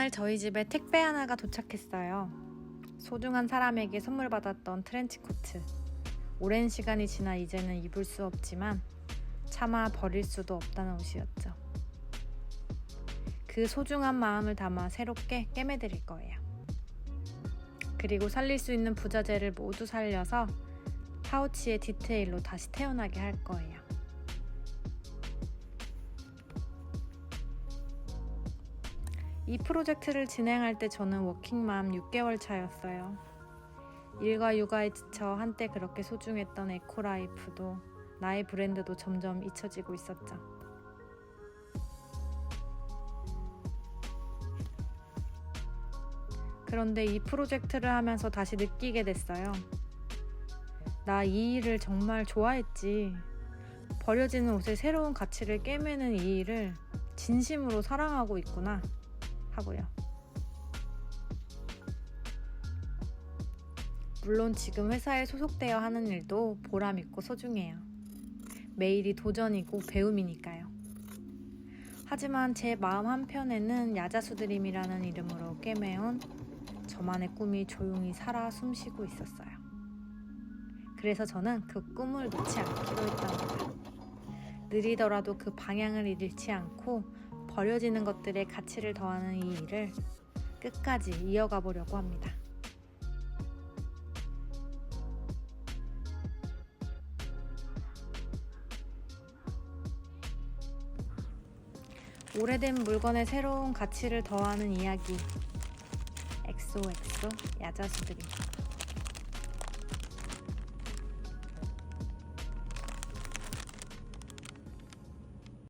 어느 날 저희 집에 택배 하나가 도착했어요. 소중한 사람에게 선물 받았던 트렌치코트. 오랜 시간이 지나 이제는 입을 수 없지만 차마 버릴 수도 없다는 옷이었죠. 그 소중한 마음을 담아 새롭게 꿰매드릴 거예요. 그리고 살릴 수 있는 부자재를 모두 살려서 파우치의 디테일로 다시 태어나게 할 거예요. 이 프로젝트를 진행할 때 저는 워킹맘 6개월 차였어요. 일과 육아에 지쳐 한때 그렇게 소중했던 에코라이프도 나의 브랜드도 점점 잊혀지고 있었죠. 그런데 이 프로젝트를 하면서 다시 느끼게 됐어요. 나 이 일을 정말 좋아했지. 버려지는 옷의 새로운 가치를 꿰매는 이 일을 진심으로 사랑하고 있구나 하고요. 물론 지금 회사에 소속되어 하는 일도 보람있고 소중해요. 매일이 도전이고 배움이니까요. 하지만 제 마음 한편에는 야자수드림이라는 이름으로 꿰매온 저만의 꿈이 조용히 살아 숨쉬고 있었어요. 그래서 저는 그 꿈을 놓지 않기로 했답니다. 느리더라도 그 방향을 잃지 않고 버려지는 것들의 가치를 더하는 이 일을 끝까지 이어가 보려고 합니다. 오래된 물건에 새로운 가치를 더하는 이야기. 엑소엑소 야자수들이.